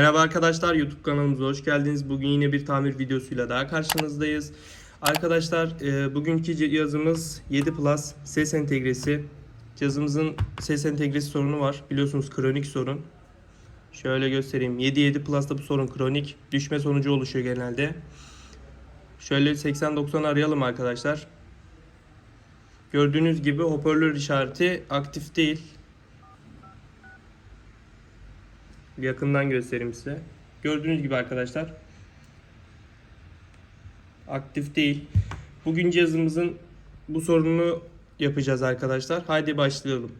Merhaba arkadaşlar YouTube kanalımıza hoş geldiniz. Bugün yine bir tamir videosuyla daha karşınızdayız. Arkadaşlar e, bugünkü cihazımız 7 Plus ses entegresi. Cihazımızın ses entegresi sorunu var. Biliyorsunuz kronik sorun. Şöyle göstereyim. 7 7 Plus'ta bu sorun kronik. Düşme sonucu oluşuyor genelde. Şöyle 80-90 arayalım arkadaşlar. Gördüğünüz gibi hoparlör işareti aktif değil. Yakından göstereyim size. Gördüğünüz gibi arkadaşlar. Aktif değil. Bugün cihazımızın bu sorununu yapacağız arkadaşlar. Haydi başlayalım.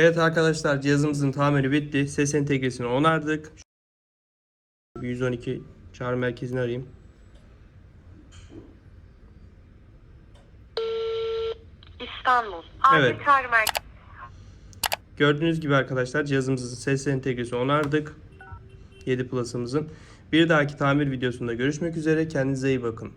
Evet arkadaşlar cihazımızın tamiri bitti. Ses entegresini onardık. 112 çağrı merkezini arayayım. İstanbul. Acil Evet. çağrı merkezi. Gördüğünüz gibi arkadaşlar cihazımızın ses entegresi onardık. 7 Plus'ımızın. Bir dahaki tamir videosunda görüşmek üzere. Kendinize iyi bakın.